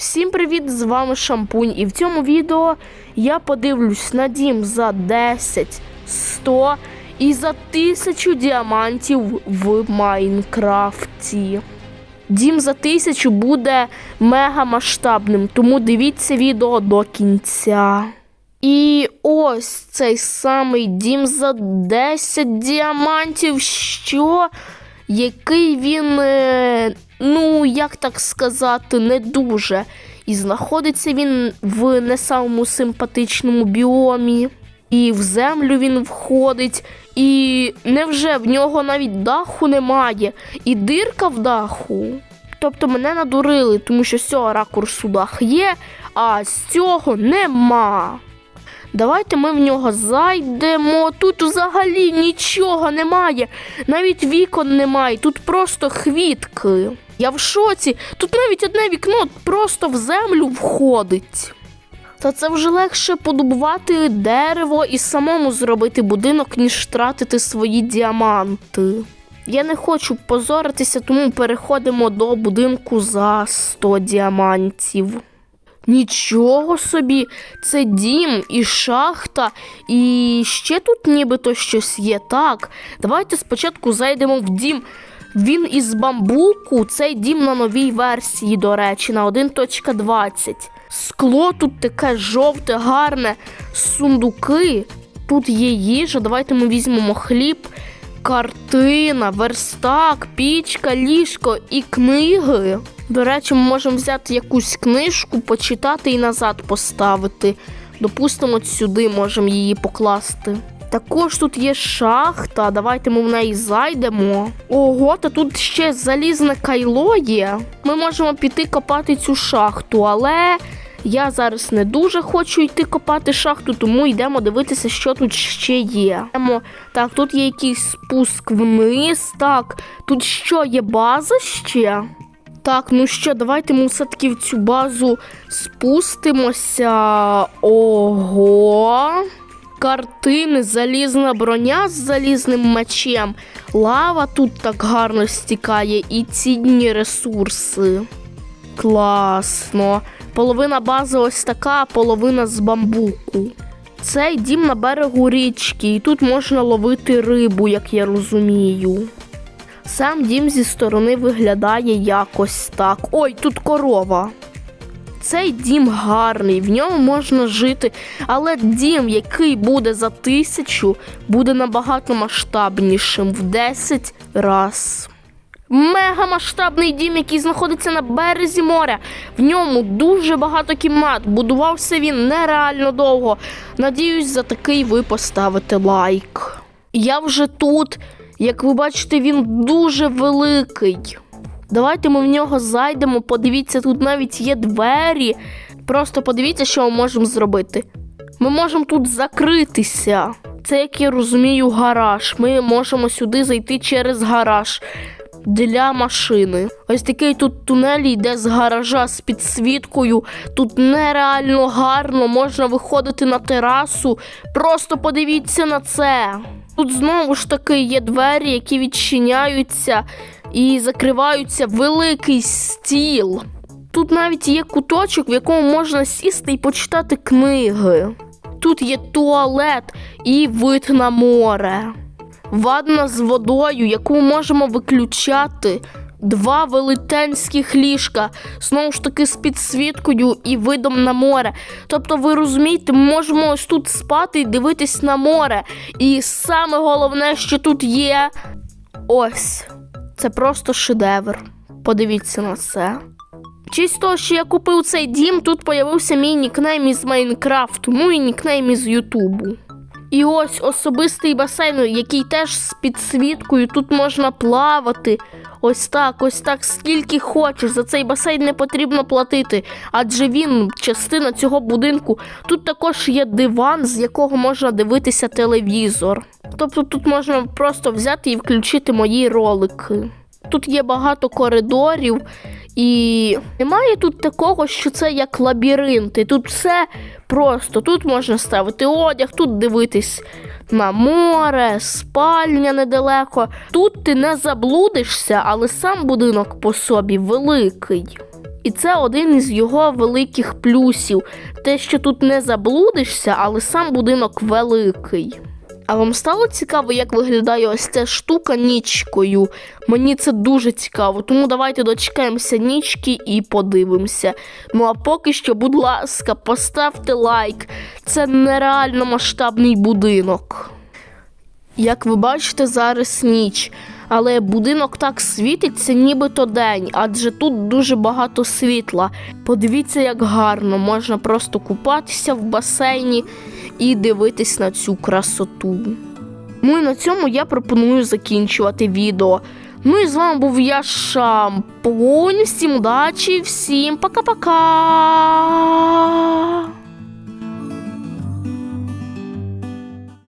Всім привіт! З вами Шампунь. І в цьому відео я подивлюсь на дім за 10, 100 і за 1000 діамантів в Майнкрафті. Дім за 1000 буде мега масштабним, тому дивіться відео до кінця. І ось цей самий дім за 10 діамантів. Що? Який він, е, ну як так сказати, не дуже. І знаходиться він в не самому симпатичному біомі. І в землю він входить. І невже в нього навіть даху немає, і дирка в даху. Тобто мене надурили, тому що з цього ракурсу дах є, а з цього нема. Давайте ми в нього зайдемо. Тут взагалі нічого немає. Навіть вікон немає, тут просто хвітки. Я в шоці. Тут навіть одне вікно просто в землю входить. Та це вже легше подобувати дерево і самому зробити будинок, ніж тратити свої діаманти. Я не хочу позоритися, тому переходимо до будинку за 100 діамантів. Нічого собі, це дім і шахта, і ще тут нібито щось є. Так, давайте спочатку зайдемо в дім. Він із бамбуку, цей дім на новій версії, до речі, на 1.20. Скло тут таке жовте, гарне, сундуки. Тут є їжа. Давайте ми візьмемо хліб, картина, верстак, пічка, ліжко і книги. До речі, ми можемо взяти якусь книжку, почитати і назад поставити. Допустимо, от сюди можемо її покласти. Також тут є шахта. Давайте ми в неї зайдемо. Ого, та тут ще залізне кайло є. Ми можемо піти копати цю шахту, але я зараз не дуже хочу йти копати шахту, тому йдемо дивитися, що тут ще є. Так, тут є якийсь спуск вниз. Так, тут що є база ще? Так, ну що, давайте ми все-таки в цю базу спустимося. Ого. Картини, залізна броня з залізним мечем. Лава тут так гарно стікає і цінні ресурси. Класно. Половина бази ось така, а половина з бамбуку. Цей дім на берегу річки, і тут можна ловити рибу, як я розумію. Сам дім зі сторони виглядає якось так. Ой, тут корова. Цей дім гарний, в ньому можна жити, але дім, який буде за тисячу, буде набагато масштабнішим в 10 раз. Мегамасштабний дім, який знаходиться на березі моря. В ньому дуже багато кімнат. Будувався він нереально довго. Надіюсь, за такий ви поставите лайк. Я вже тут. Як ви бачите, він дуже великий. Давайте ми в нього зайдемо. Подивіться, тут навіть є двері. Просто подивіться, що ми можемо зробити. Ми можемо тут закритися. Це, як я розумію, гараж. Ми можемо сюди зайти через гараж для машини. Ось такий тут тунель йде з гаража з підсвіткою. Тут нереально гарно можна виходити на терасу. Просто подивіться на це. Тут знову ж таки є двері, які відчиняються і закриваються великий стіл. Тут навіть є куточок, в якому можна сісти і почитати книги. Тут є туалет і вид на море. Ванна з водою, яку можемо виключати. Два велетенських ліжка, знову ж таки з підсвіткою і видом на море. Тобто, ви розумієте, ми можемо ось тут спати і дивитись на море. І саме головне, що тут є, ось це просто шедевр. Подивіться на це. Чись того, що я купив цей дім, тут появився мій нікнейм із Майнкрафту, ну і нікнейм із Ютубу. І ось особистий басейн, який теж з підсвіткою, тут можна плавати. Ось так, ось так, скільки хочеш. За цей басейн не потрібно платити, адже він частина цього будинку. Тут також є диван, з якого можна дивитися телевізор. Тобто тут можна просто взяти і включити мої ролики. Тут є багато коридорів, і немає тут такого, що це як лабіринти. Тут все просто. Тут можна ставити одяг, тут дивитись на море, спальня недалеко. Тут ти не заблудишся, але сам будинок по собі великий. І це один із його великих плюсів. Те, що тут не заблудишся, але сам будинок великий. А вам стало цікаво, як виглядає ось ця штука нічкою? Мені це дуже цікаво, тому давайте дочекаємося нічки і подивимося. Ну а поки що, будь ласка, поставте лайк. Це нереально масштабний будинок. Як ви бачите, зараз ніч, але будинок так світиться, нібито день, адже тут дуже багато світла. Подивіться, як гарно, можна просто купатися в басейні і дивитись на цю красоту. Ну і на цьому я пропоную закінчувати відео. Ну і з вами був я Шампунь. Всім удачі, всім пока-пока.